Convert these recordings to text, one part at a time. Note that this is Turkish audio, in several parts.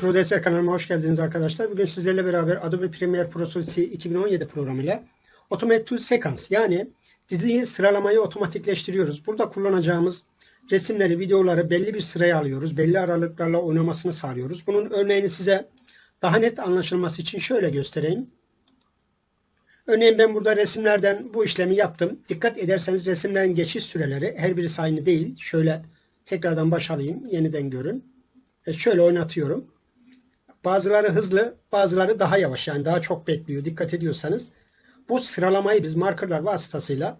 Prodesler kanalıma hoş geldiniz arkadaşlar. Bugün sizlerle beraber Adobe Premiere Pro Suite 2017 programıyla Automate to Sequence yani diziyi sıralamayı otomatikleştiriyoruz. Burada kullanacağımız resimleri, videoları belli bir sıraya alıyoruz. Belli aralıklarla oynamasını sağlıyoruz. Bunun örneğini size daha net anlaşılması için şöyle göstereyim. Örneğin ben burada resimlerden bu işlemi yaptım. Dikkat ederseniz resimlerin geçiş süreleri her birisi aynı değil. Şöyle tekrardan baş alayım. Yeniden görün. E şöyle oynatıyorum. Bazıları hızlı, bazıları daha yavaş. Yani daha çok bekliyor. Dikkat ediyorsanız bu sıralamayı biz markerlar vasıtasıyla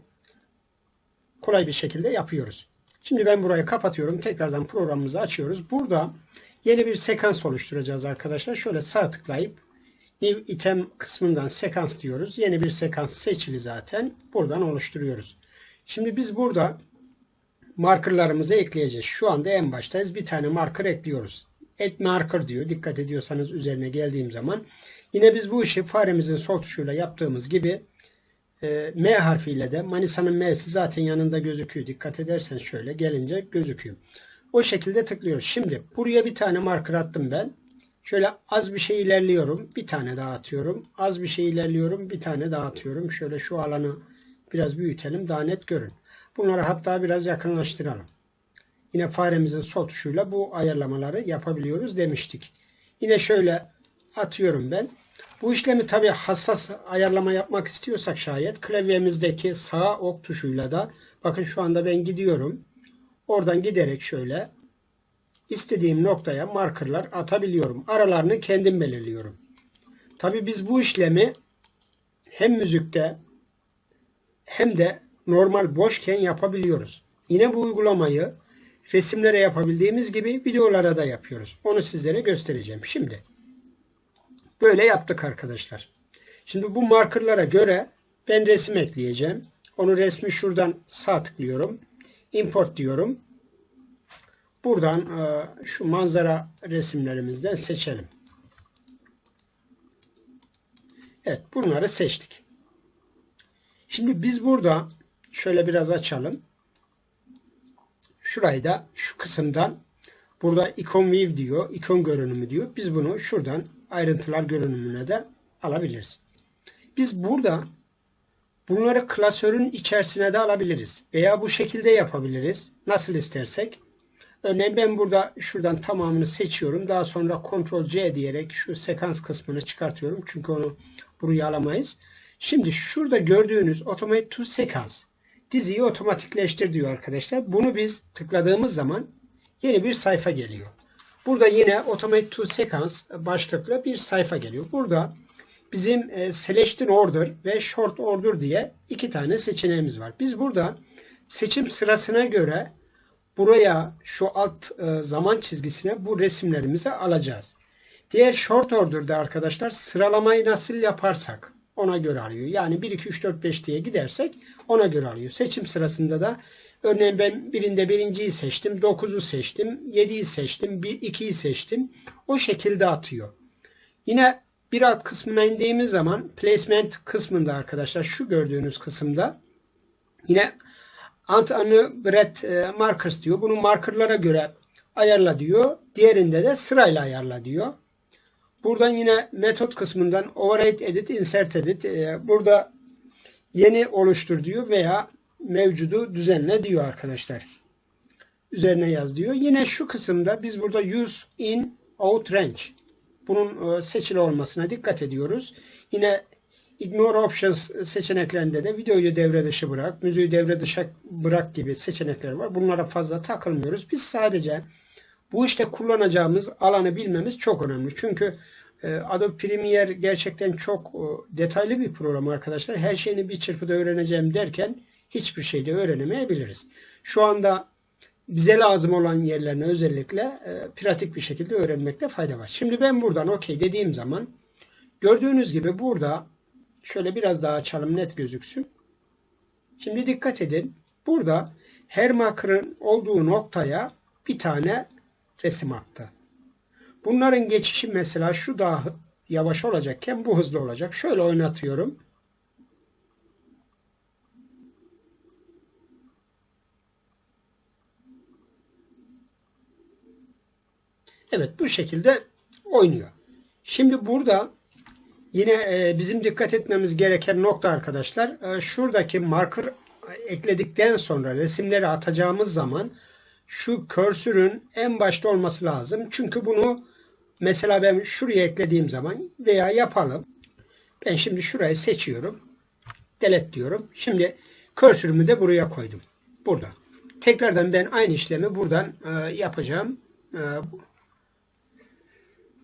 kolay bir şekilde yapıyoruz. Şimdi ben burayı kapatıyorum. Tekrardan programımızı açıyoruz. Burada yeni bir sekans oluşturacağız arkadaşlar. Şöyle sağ tıklayıp New Item kısmından sekans diyoruz. Yeni bir sekans seçili zaten. Buradan oluşturuyoruz. Şimdi biz burada markerlarımızı ekleyeceğiz. Şu anda en baştayız. Bir tane marker ekliyoruz. Add marker diyor. Dikkat ediyorsanız üzerine geldiğim zaman. Yine biz bu işi faremizin sol tuşuyla yaptığımız gibi e, M harfiyle de Manisa'nın M'si zaten yanında gözüküyor. Dikkat edersen şöyle gelince gözüküyor. O şekilde tıklıyoruz. Şimdi buraya bir tane marker attım ben. Şöyle az bir şey ilerliyorum. Bir tane daha atıyorum. Az bir şey ilerliyorum. Bir tane daha atıyorum. Şöyle şu alanı biraz büyütelim. Daha net görün. Bunları hatta biraz yakınlaştıralım. Yine faremizin sol tuşuyla bu ayarlamaları yapabiliyoruz demiştik. Yine şöyle atıyorum ben. Bu işlemi tabi hassas ayarlama yapmak istiyorsak şayet klavyemizdeki sağ ok tuşuyla da bakın şu anda ben gidiyorum. Oradan giderek şöyle istediğim noktaya markerlar atabiliyorum. Aralarını kendim belirliyorum. Tabi biz bu işlemi hem müzikte hem de normal boşken yapabiliyoruz. Yine bu uygulamayı resimlere yapabildiğimiz gibi videolara da yapıyoruz. Onu sizlere göstereceğim. Şimdi böyle yaptık arkadaşlar. Şimdi bu markerlara göre ben resim ekleyeceğim. Onu resmi şuradan sağ tıklıyorum. Import diyorum. Buradan e, şu manzara resimlerimizden seçelim. Evet bunları seçtik. Şimdi biz burada şöyle biraz açalım. Şurayı da şu kısımdan burada icon view diyor. ikon görünümü diyor. Biz bunu şuradan ayrıntılar görünümüne de alabiliriz. Biz burada bunları klasörün içerisine de alabiliriz. Veya bu şekilde yapabiliriz. Nasıl istersek. Örneğin ben burada şuradan tamamını seçiyorum. Daha sonra Ctrl C diyerek şu sekans kısmını çıkartıyorum. Çünkü onu buraya alamayız. Şimdi şurada gördüğünüz Automate to Sequence diziyi otomatikleştir diyor arkadaşlar. Bunu biz tıkladığımız zaman yeni bir sayfa geliyor. Burada yine Automate to Sequence başlıklı bir sayfa geliyor. Burada bizim e, Selection Order ve Short Order diye iki tane seçeneğimiz var. Biz burada seçim sırasına göre buraya şu alt e, zaman çizgisine bu resimlerimizi alacağız. Diğer Short Order'da arkadaşlar sıralamayı nasıl yaparsak ona göre alıyor. Yani 1, 2, 3, 4, 5 diye gidersek ona göre alıyor. Seçim sırasında da örneğin ben birinde birinciyi seçtim, 9'u seçtim, 7'yi seçtim, 2'yi seçtim. O şekilde atıyor. Yine bir alt kısmına indiğimiz zaman placement kısmında arkadaşlar şu gördüğünüz kısımda yine Ant markers diyor. Bunu markerlara göre ayarla diyor. Diğerinde de sırayla ayarla diyor. Buradan yine metot kısmından override edit, insert edit. E, burada yeni oluştur diyor veya mevcudu düzenle diyor arkadaşlar. Üzerine yaz diyor. Yine şu kısımda biz burada use in out range. Bunun e, seçili olmasına dikkat ediyoruz. Yine ignore options seçeneklerinde de videoyu devre dışı bırak, müziği devre dışı bırak gibi seçenekler var. Bunlara fazla takılmıyoruz. Biz sadece bu işte kullanacağımız alanı bilmemiz çok önemli. Çünkü Adobe Premiere gerçekten çok detaylı bir program arkadaşlar. Her şeyini bir çırpıda öğreneceğim derken hiçbir şeyde öğrenemeyebiliriz. Şu anda bize lazım olan yerlerini özellikle e, pratik bir şekilde öğrenmekte fayda var. Şimdi ben buradan okey dediğim zaman gördüğünüz gibi burada şöyle biraz daha açalım net gözüksün. Şimdi dikkat edin. Burada her marker'ın olduğu noktaya bir tane resim attı. Bunların geçişi mesela şu daha yavaş olacakken bu hızlı olacak. Şöyle oynatıyorum. Evet bu şekilde oynuyor. Şimdi burada yine e, bizim dikkat etmemiz gereken nokta arkadaşlar. e, şuradaki marker ekledikten sonra resimleri atacağımız zaman şu körsürün en başta olması lazım. Çünkü bunu mesela ben şuraya eklediğim zaman veya yapalım. Ben şimdi şurayı seçiyorum. Delete diyorum. Şimdi körsürümü de buraya koydum. Burada. Tekrardan ben aynı işlemi buradan e, yapacağım. E,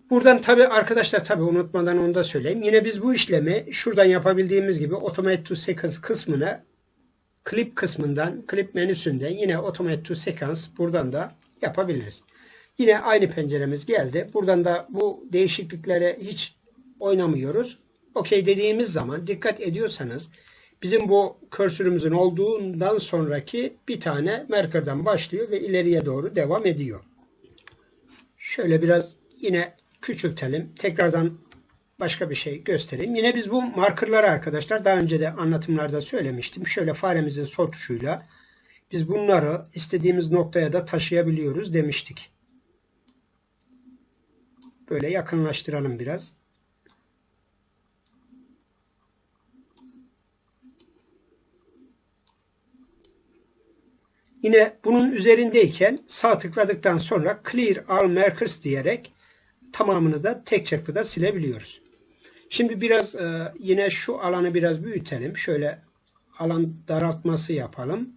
buradan tabi arkadaşlar tabi unutmadan onu da söyleyeyim. Yine biz bu işlemi şuradan yapabildiğimiz gibi Automate to Sequence kısmına klip kısmından, klip menüsünden yine Automate to Sequence buradan da yapabiliriz. Yine aynı penceremiz geldi. Buradan da bu değişikliklere hiç oynamıyoruz. Okey dediğimiz zaman dikkat ediyorsanız bizim bu körsürümüzün olduğundan sonraki bir tane marker'dan başlıyor ve ileriye doğru devam ediyor. Şöyle biraz yine küçültelim. Tekrardan başka bir şey göstereyim. Yine biz bu markerları arkadaşlar daha önce de anlatımlarda söylemiştim. Şöyle faremizin sol tuşuyla biz bunları istediğimiz noktaya da taşıyabiliyoruz demiştik. Böyle yakınlaştıralım biraz. Yine bunun üzerindeyken sağ tıkladıktan sonra Clear All Markers diyerek tamamını da tek çırpıda silebiliyoruz. Şimdi biraz e, yine şu alanı biraz büyütelim. Şöyle alan daraltması yapalım.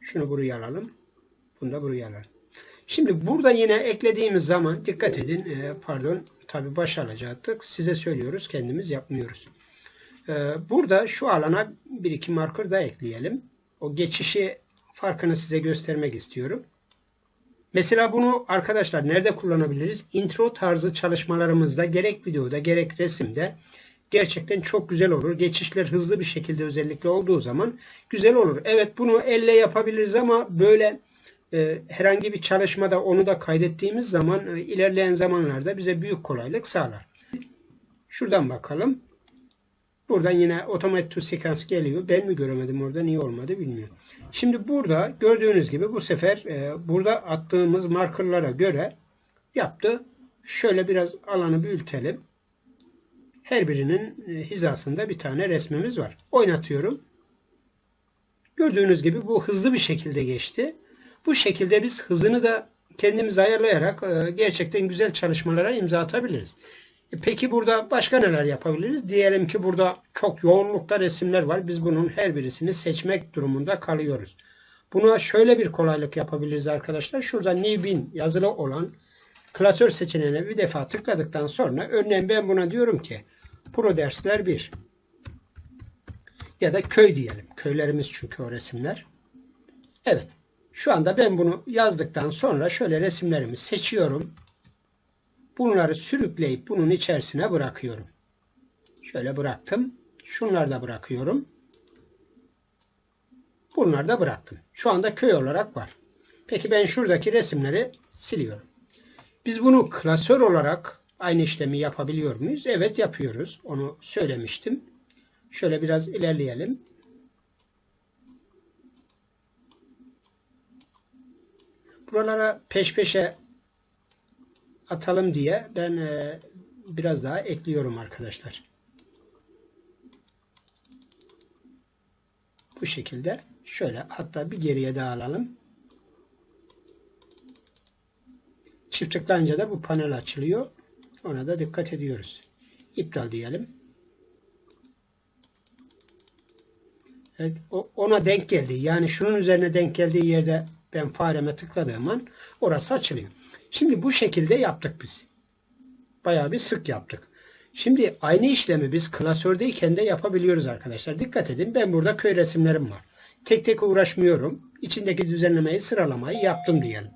Şunu buraya alalım. Bunu da buraya alalım. Şimdi burada yine eklediğimiz zaman dikkat edin. E, pardon tabi baş alacaktık. Size söylüyoruz. Kendimiz yapmıyoruz. E, burada şu alana bir iki marker da ekleyelim. O geçişi farkını size göstermek istiyorum. Mesela bunu arkadaşlar nerede kullanabiliriz? Intro tarzı çalışmalarımızda gerek videoda gerek resimde gerçekten çok güzel olur. Geçişler hızlı bir şekilde özellikle olduğu zaman güzel olur. Evet bunu elle yapabiliriz ama böyle e, herhangi bir çalışmada onu da kaydettiğimiz zaman e, ilerleyen zamanlarda bize büyük kolaylık sağlar. Şuradan bakalım. Buradan yine Automate to Sequence geliyor. Ben mi göremedim orada niye olmadı bilmiyorum. Şimdi burada gördüğünüz gibi bu sefer e, burada attığımız markerlara göre yaptı. Şöyle biraz alanı büyütelim. Her birinin hizasında bir tane resmimiz var. Oynatıyorum. Gördüğünüz gibi bu hızlı bir şekilde geçti. Bu şekilde biz hızını da kendimiz ayarlayarak e, gerçekten güzel çalışmalara imza atabiliriz. E, Peki burada başka neler yapabiliriz? Diyelim ki burada çok yoğunlukta resimler var. Biz bunun her birisini seçmek durumunda kalıyoruz. Buna şöyle bir kolaylık yapabiliriz arkadaşlar. Şurada New Bin yazılı olan klasör seçeneğine bir defa tıkladıktan sonra örneğin ben buna diyorum ki Pro dersler 1 ya da köy diyelim. Köylerimiz çünkü o resimler. Evet. Şu anda ben bunu yazdıktan sonra şöyle resimlerimi seçiyorum. Bunları sürükleyip bunun içerisine bırakıyorum. Şöyle bıraktım. Şunları da bırakıyorum. Bunları da bıraktım. Şu anda köy olarak var. Peki ben şuradaki resimleri siliyorum. Biz bunu klasör olarak aynı işlemi yapabiliyor muyuz? Evet yapıyoruz. Onu söylemiştim. Şöyle biraz ilerleyelim. Buralara peş peşe atalım diye ben e, biraz daha ekliyorum arkadaşlar. Bu şekilde şöyle hatta bir geriye daha alalım. Çift tıklayınca da bu panel açılıyor. Ona da dikkat ediyoruz. İptal diyelim. Evet, ona denk geldi. Yani şunun üzerine denk geldiği yerde ben fareme tıkladığım an orası açılıyor. Şimdi bu şekilde yaptık biz. Bayağı bir sık yaptık. Şimdi aynı işlemi biz klasördeyken de yapabiliyoruz arkadaşlar. Dikkat edin ben burada köy resimlerim var. Tek tek uğraşmıyorum. İçindeki düzenlemeyi sıralamayı yaptım diyelim.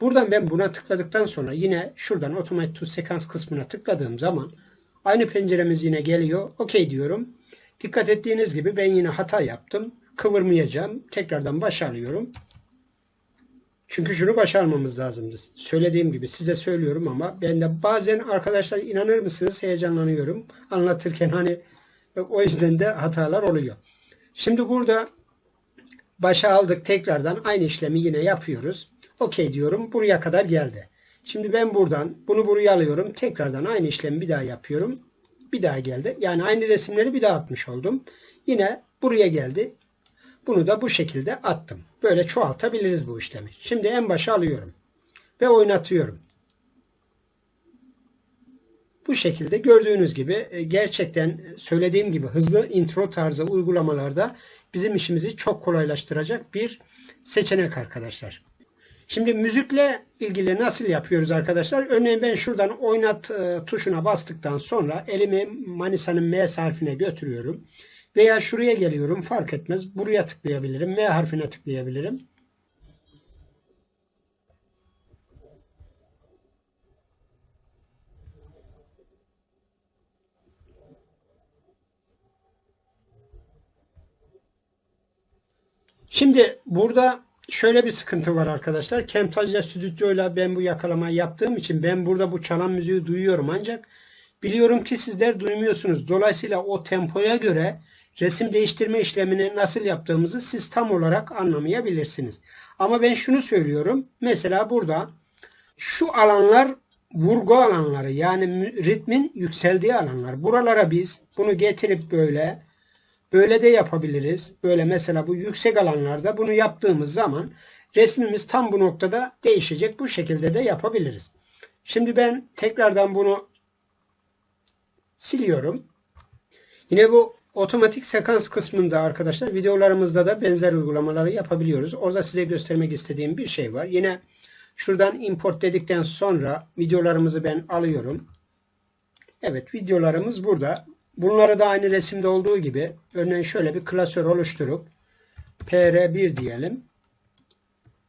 Buradan ben buna tıkladıktan sonra yine şuradan Automate to Sequence kısmına tıkladığım zaman aynı penceremiz yine geliyor. OK diyorum. Dikkat ettiğiniz gibi ben yine hata yaptım. Kıvırmayacağım. Tekrardan baş alıyorum. Çünkü şunu başarmamız lazımdı. Söylediğim gibi size söylüyorum ama ben de bazen arkadaşlar inanır mısınız heyecanlanıyorum. Anlatırken hani o yüzden de hatalar oluyor. Şimdi burada başa aldık tekrardan aynı işlemi yine yapıyoruz. Okey diyorum. Buraya kadar geldi. Şimdi ben buradan bunu buraya alıyorum. Tekrardan aynı işlemi bir daha yapıyorum. Bir daha geldi. Yani aynı resimleri bir daha atmış oldum. Yine buraya geldi. Bunu da bu şekilde attım. Böyle çoğaltabiliriz bu işlemi. Şimdi en başa alıyorum. Ve oynatıyorum. Bu şekilde gördüğünüz gibi e, gerçekten söylediğim gibi hızlı intro tarzı uygulamalarda bizim işimizi çok kolaylaştıracak bir seçenek arkadaşlar. Şimdi müzikle ilgili nasıl yapıyoruz arkadaşlar? Örneğin ben şuradan oynat e, tuşuna bastıktan sonra elimi Manisa'nın M harfine götürüyorum. Veya şuraya geliyorum fark etmez. Buraya tıklayabilirim. M harfine tıklayabilirim. Şimdi burada şöyle bir sıkıntı var arkadaşlar. Camtasia Studio ile ben bu yakalamayı yaptığım için ben burada bu çalan müziği duyuyorum ancak biliyorum ki sizler duymuyorsunuz. Dolayısıyla o tempoya göre resim değiştirme işlemini nasıl yaptığımızı siz tam olarak anlamayabilirsiniz. Ama ben şunu söylüyorum. Mesela burada şu alanlar vurgu alanları yani ritmin yükseldiği alanlar. Buralara biz bunu getirip böyle Böyle de yapabiliriz. Böyle mesela bu yüksek alanlarda bunu yaptığımız zaman resmimiz tam bu noktada değişecek. Bu şekilde de yapabiliriz. Şimdi ben tekrardan bunu siliyorum. Yine bu otomatik sekans kısmında arkadaşlar videolarımızda da benzer uygulamaları yapabiliyoruz. Orada size göstermek istediğim bir şey var. Yine şuradan import dedikten sonra videolarımızı ben alıyorum. Evet videolarımız burada. Bunları da aynı resimde olduğu gibi örneğin şöyle bir klasör oluşturup PR1 diyelim.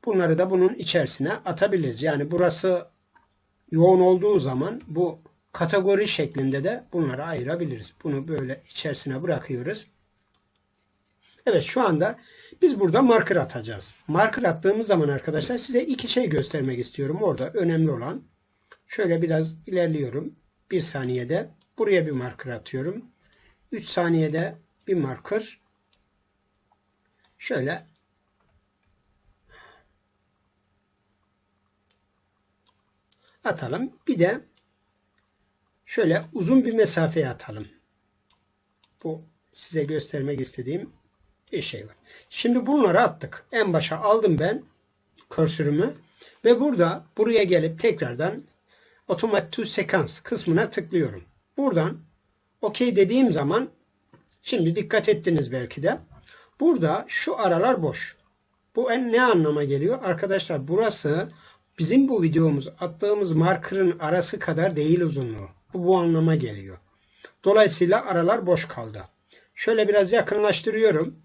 Bunları da bunun içerisine atabiliriz. Yani burası yoğun olduğu zaman bu kategori şeklinde de bunları ayırabiliriz. Bunu böyle içerisine bırakıyoruz. Evet şu anda biz burada marker atacağız. Marker attığımız zaman arkadaşlar size iki şey göstermek istiyorum. Orada önemli olan şöyle biraz ilerliyorum. Bir saniyede Buraya bir marker atıyorum. 3 saniyede bir marker. Şöyle atalım. Bir de şöyle uzun bir mesafeye atalım. Bu size göstermek istediğim bir şey var. Şimdi bunları attık. En başa aldım ben körsürümü ve burada buraya gelip tekrardan Automatic to Sequence kısmına tıklıyorum. Buradan OK dediğim zaman şimdi dikkat ettiniz belki de. Burada şu aralar boş. Bu en ne anlama geliyor? Arkadaşlar burası bizim bu videomuz attığımız markerın arası kadar değil uzunluğu. Bu bu anlama geliyor. Dolayısıyla aralar boş kaldı. Şöyle biraz yakınlaştırıyorum.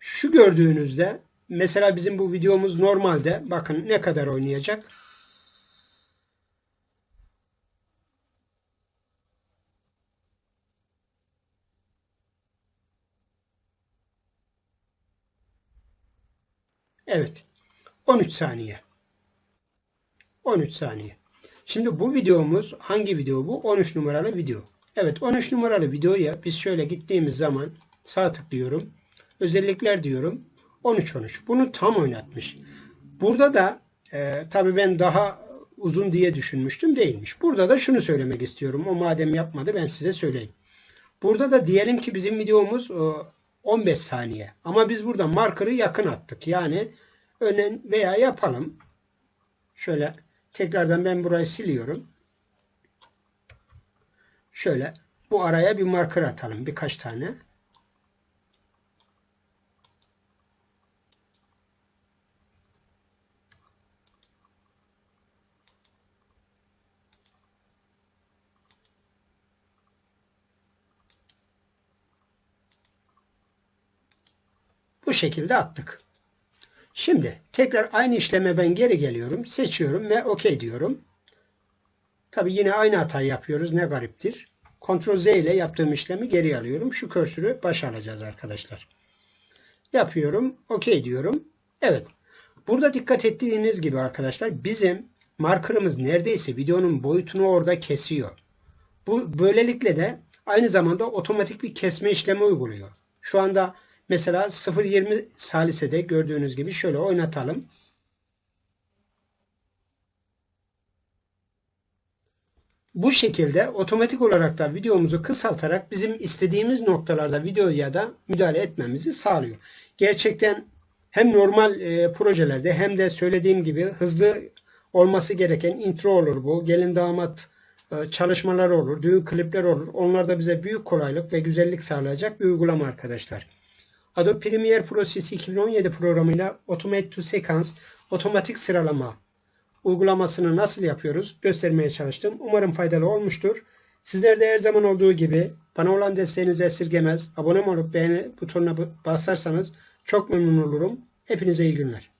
Şu gördüğünüzde mesela bizim bu videomuz normalde bakın ne kadar oynayacak? Evet. 13 saniye. 13 saniye. Şimdi bu videomuz hangi video bu? 13 numaralı video. Evet 13 numaralı videoya biz şöyle gittiğimiz zaman sağ tıklıyorum. Özellikler diyorum. 13-13. Bunu tam oynatmış. Burada da e, tabii ben daha uzun diye düşünmüştüm değilmiş. Burada da şunu söylemek istiyorum. O madem yapmadı ben size söyleyeyim. Burada da diyelim ki bizim videomuz 15 saniye. Ama biz burada marker'ı yakın attık. Yani önen veya yapalım. Şöyle tekrardan ben burayı siliyorum. Şöyle bu araya bir marker atalım. Birkaç tane. Bu şekilde attık. Şimdi tekrar aynı işleme ben geri geliyorum. Seçiyorum ve OK diyorum. Tabi yine aynı hatayı yapıyoruz. Ne gariptir. Ctrl Z ile yaptığım işlemi geri alıyorum. Şu körsürü başa alacağız arkadaşlar. Yapıyorum. OK diyorum. Evet. Burada dikkat ettiğiniz gibi arkadaşlar bizim markerımız neredeyse videonun boyutunu orada kesiyor. Bu böylelikle de aynı zamanda otomatik bir kesme işlemi uyguluyor. Şu anda Mesela 0.20 salisede gördüğünüz gibi şöyle oynatalım. bu şekilde otomatik olarak da videomuzu kısaltarak bizim istediğimiz noktalarda videoya da müdahale etmemizi sağlıyor. Gerçekten hem normal e, projelerde hem de söylediğim gibi hızlı olması gereken intro olur bu. Gelin damat e, çalışmalar olur, düğün klipler olur. Onlar da bize büyük kolaylık ve güzellik sağlayacak bir uygulama arkadaşlar. Adobe Premiere Pro CC 2017 programıyla Automate to Sequence otomatik sıralama uygulamasını nasıl yapıyoruz göstermeye çalıştım. Umarım faydalı olmuştur. Sizler de her zaman olduğu gibi bana olan desteğinizi esirgemez. Abone olup beğeni butonuna basarsanız çok memnun olurum. Hepinize iyi günler.